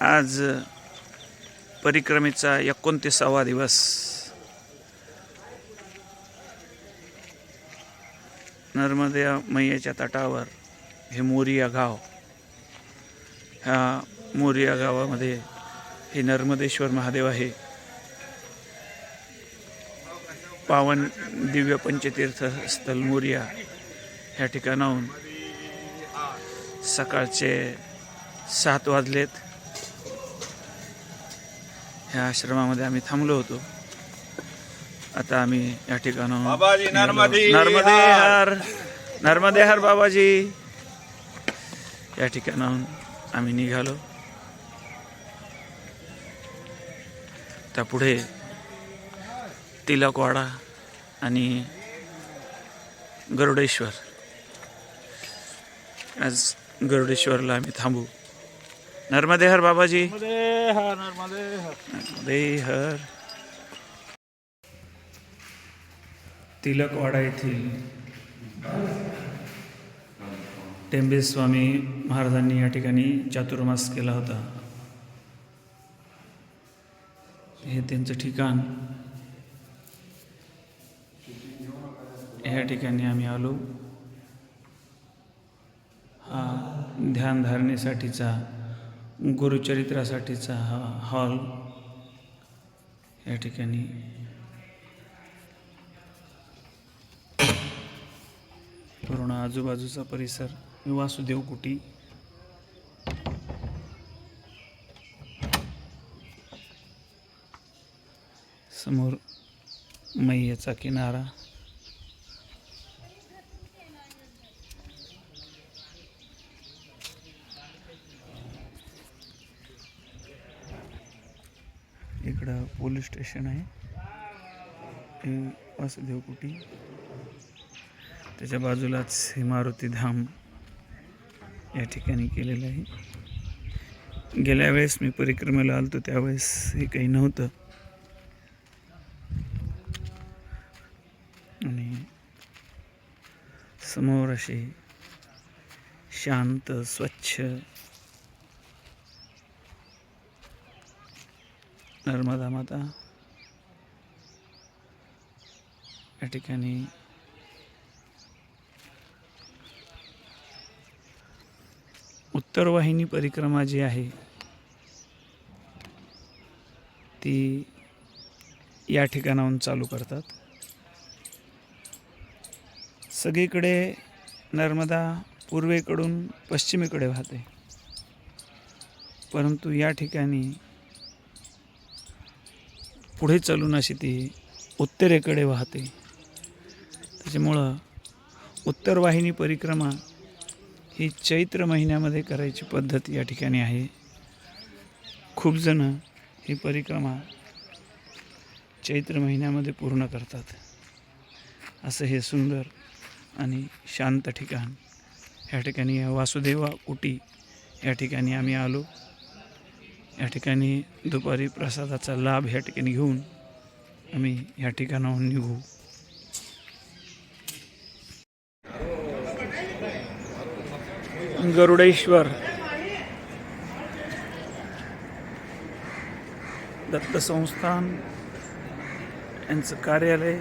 आज परिक्रमेचा एकोणतीसावा दिवस. नर्मदे मैयाच्या तटावर हे मोरिया गाव ह्या मोरिया गावामध्ये हे नर्मदेश्वर महादेव आहे. पावन दिव्य पंचतीर्थ स्थल मोरिया ह्या ठिकाणाहून सकाळचे सात वाजलेत. ह्या आश्रमामध्ये आम्ही थांबलो होतो. आता आम्ही या ठिकाणाहून बाबाजी, नर्मदे नर्मदे हर. हर. नर्मदे हर बाबाजी. या ठिकाणाहून आम्ही निघालो. त्या पुढे तिलकवाडा आणि गरुडेश्वर. आज गरुडेश्वरला आम्ही थांबू. नर्मदे हर बाबाजी. नर्मदे हर नर्मदे हर नर्मदे हर तिलकवाडा येथील टेंबे स्वामी महाराजांनी या ठिकाणी चातुर्मास केला होता. हे त्यांचं ठिकाण. ह्या ठिकाणी आम्ही आलो. हा ध्यानधारणेसाठीचा गुरुचरित्रासाठीचा हा हॉल या ठिकाणी. पूर्ण आजूबाजूचा परिसर वासुदेव कुटी समोर मैयाचा किनारा. इकडं पोलीस स्टेशन आहे. वासुदेवकुटी. वासुदेव त्याच्या बाजूलाच हे मारुती धाम या ठिकाणी केलेलं आहे. गेल्या वेळेस मी परिक्रमेला आलतो त्यावेळेस हे काही नव्हतं. आणि समोर असे शांत स्वच्छ नर्मदा माता। या ठिकाणी उत्तर वाहिनी परिक्रमा जी आहे ती या ठिकाणाहून चालू करतात. सगळीकडे नर्मदा पूर्वेकडून पश्चिमेकडे वाहते. परंतु या ठिकाणी पुढे चालून अशी ती उत्तरेकडे वाहते. त्याच्यामुळं उत्तरवाहिनी परिक्रमा ही चैत्र महिन्यामध्ये करायची पद्धत या ठिकाणी आहे. खूप जण ही परिक्रमा चैत्र महिन्यामध्ये पूर्ण करतात. असं हे सुंदर आणि शांत ठिकाण. या ठिकाणी वासुदेवा कुटी या ठिकाणी आम्ही आलो. या ठिकाणी दुपारी प्रसादाचा लाभ या ठिकाणी घेऊन आम्ही या ठिकाणाहून निघू. गरुडेश्वर दत्त संस्थान यांचं कार्यालय.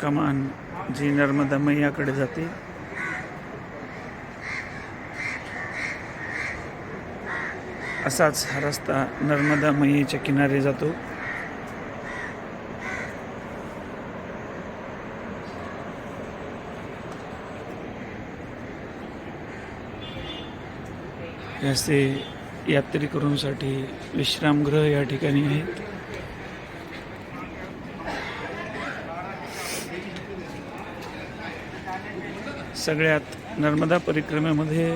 कमान जी नर्मदा मैयाकडे जाते. असाच हा रस्ता नर्मदा मैयेच्या किनारे जातो. असे यात्रेकरूंसाठी विश्रामगृह या ठिकाणी आहेत. सगळ्यात नर्मदा परिक्रमेमध्ये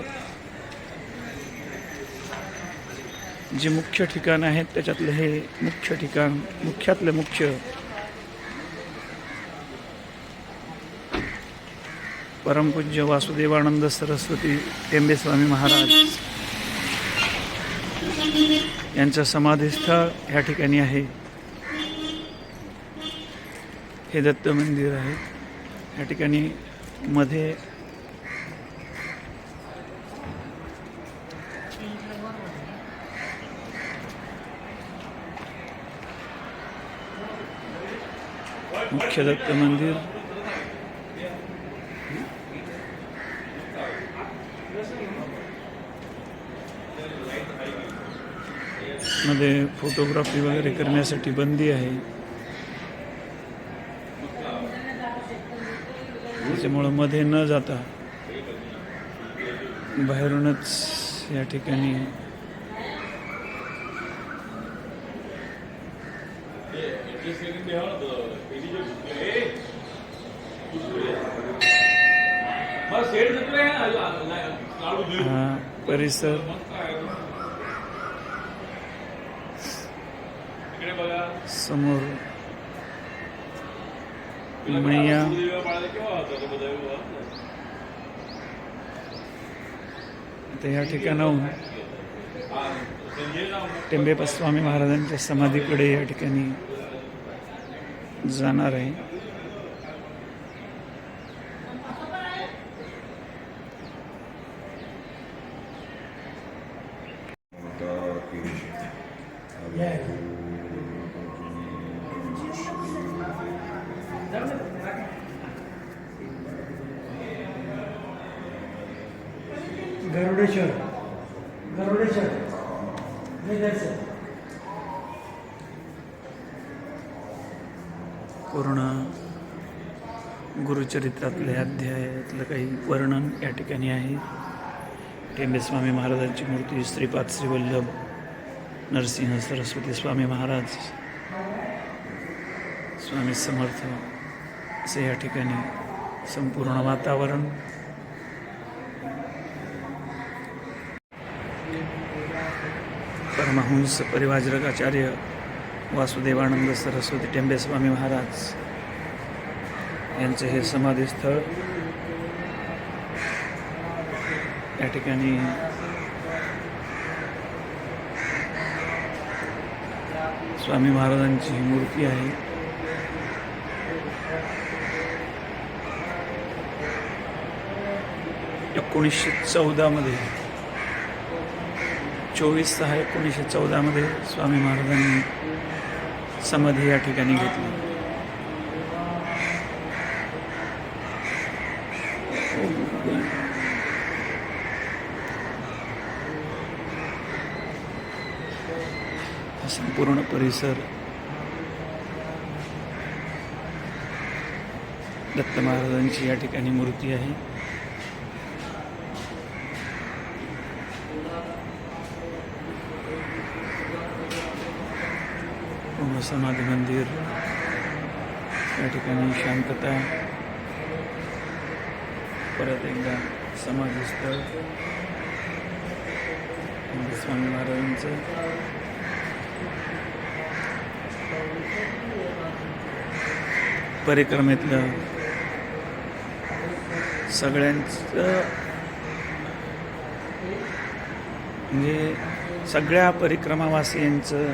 जे मुख्य ठिकाण आहेत त्याच्यातलं हे मुख्य ठिकाण मुख्यातलं मुख्य. परमपूज्य वासुदेवानंद सरस्वती टेंबेस्वामी महाराज यांचं समाधीस्थळ ह्या ठिकाणी आहे. हे दत्त मंदिर आहे. या ठिकाणी मध्ये मुख्य दत्त मंदिर. मध्ये फोटोग्राफी वगैरे करण्यासाठी बंदी आहे. त्याच्यामुळं मध्ये न जाता बाहेरूनच या ठिकाणी परिसर. समोर. मैया. आता या ठिकाणाहून टेंबेपा स्वामी महाराजांच्या समाधीकडे या ठिकाणी जाणार आहे. गरुडेश्वर. गरुडेश्वर. पूर्ण गुरुचरित्रातल्या अध्यायातलं काही वर्णन या ठिकाणी आहे. टेंबेस्वामी महाराजांची मूर्ती श्रीपाद श्रीवल्लभ नरसिंह सरस्वती स्वामी महाराज स्वामी समर्थ. असे या ठिकाणी संपूर्ण वातावरण. परमहंस परिवाजरकाचार्य वासुदेवानंद सरस्वती टेंबेस्वामी महाराज यांचे हे समाधीस्थळ या ठिकाणी स्वामी महाराजांची ही मूर्ती आहे. एकोणीसशे चौदामध्ये चोवीस सहा एकोणीसशे चौदामध्ये स्वामी महाराजांनी समाधी या ठिकाणी घेतली. संपूर्ण परिसर दत्त महाराजांची या ठिकाणी मूर्ती आहे पूर्ण समाधी मंदिर या ठिकाणी शांतता. परत एकदा समाधीस्थळ. म्हणजे स्वामी महाराजांचं. परिक्रमेतलं सगळ्यांचं म्हणजे सगळ्या परिक्रमावासियांचं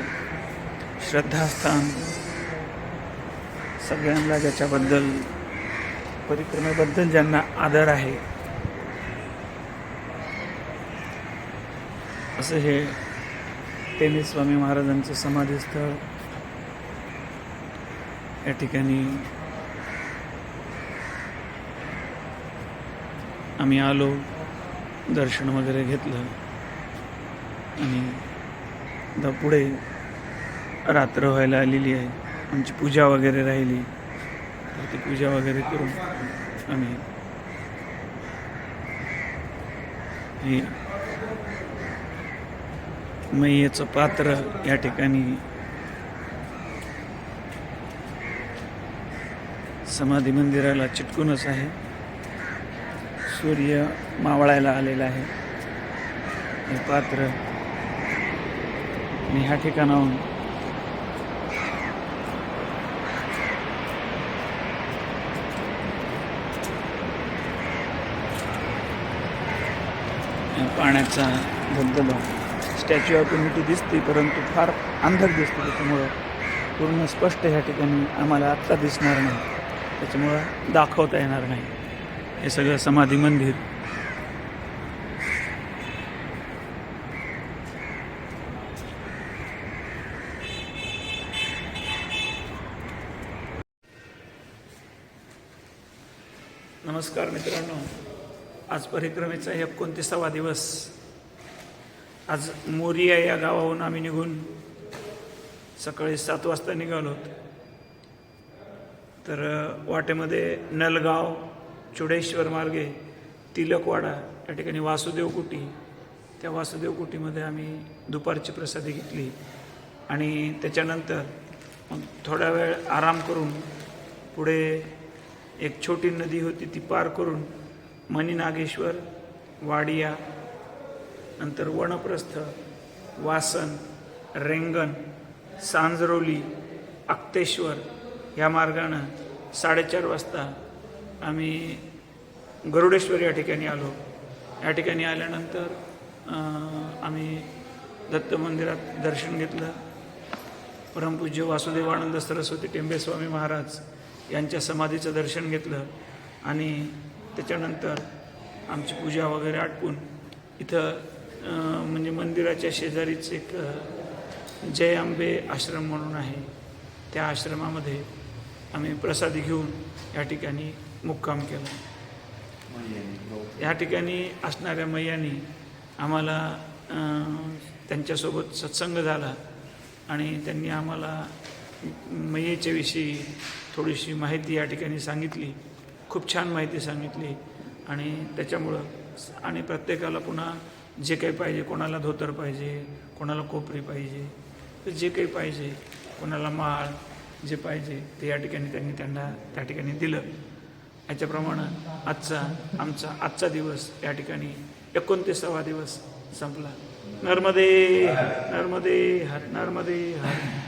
श्रद्धास्थान सगळ्यांना ज्याच्याबद्दल परिक्रमेबद्दल ज्यांना आदर आहे. असं हे टेनिस स्वामी महाराजांचं समाधीस्थळ या ठिकाणी आम्ही आलो दर्शन वगैरे घेतलं आणि पुढे रात्र व्हायला आलेली आहे. आमची पूजा वगैरे राहिली. तर ती पूजा वगैरे करून आम्ही हे मैयेचं पात्र या ठिकाणी समाधी मंदिराला चिटकूनच आहे. सूर्य मावळायला आलेला आहे. हे पात्र आणि ह्या ठिकाणाहून पाण्याचा धबधबा. स्टॅच्यू ऑफ युनिटी दिसते परंतु फार अंधक दिसते. त्याच्यामुळं पूर्ण स्पष्ट ह्या ठिकाणी आम्हाला आत्ता दिसणार नाही. त्याच्यामुळं दाखवता येणार नाही. हे सगळं समाधी मंदिर. नमस्कार मित्रांनो. आज परिक्रमेचा एकोणतीसावा दिवस. आज मोरिया या गावाहून आम्ही निघून सकाळी सात वाजता निघालो तर वाटेमध्ये नलगाव चुडेश्वर मार्गे तिलकवाडा या ठिकाणी वासुदेव कुटी. त्या वासुदेव कुटीमध्ये आम्ही दुपारची प्रसादी घेतली आणि त्याच्यानंतर मग थोडा वेळ आराम करून पुढे एक छोटी नदी होती ती पार करून मणिनागेश्वर वाडिया नंतर वनप्रस्थ वासन रेंगण सांजरोली अक्तेश्वर ह्या मार्गानं साडेचार वाजता आम्ही गरुडेश्वर या ठिकाणी आलो. या ठिकाणी आल्यानंतर आम्ही दत्त मंदिरात दर्शन घेतलं. परमपूज्य वासुदेवानंद सरस्वती टेंबेस्वामी महाराज यांच्या समाधीचं दर्शन घेतलं आणि त्याच्यानंतर आमची पूजा वगैरे आटपून इथं म्हणजे मंदिराच्या शेजारीच एक जय आंबे आश्रम म्हणून आहे. त्या आश्रमामध्ये आम्ही प्रसादी घेऊन या ठिकाणी मुक्काम केला. या ठिकाणी असणाऱ्या मैयांनी आम्हाला त्यांच्यासोबत सत्संग झाला आणि त्यांनी आम्हाला मैयेच्याविषयी थोडीशी माहिती या ठिकाणी सांगितली. खूप छान माहिती सांगितली. आणि त्याच्यामुळं आणि प्रत्येकाला पुन्हा जे काही पाहिजे कोणाला धोतर पाहिजे कोणाला कोपरी पाहिजे तर जे काही पाहिजे कोणाला माळ जे पाहिजे ते या ठिकाणी त्यांनी त्यांना त्या ठिकाणी दिलं. याच्याप्रमाणे आजचा आमचा आजचा दिवस या ठिकाणी एकोणतीसावा दिवस संपला. नर्मदे नर्मदे हर नर्मदे हर.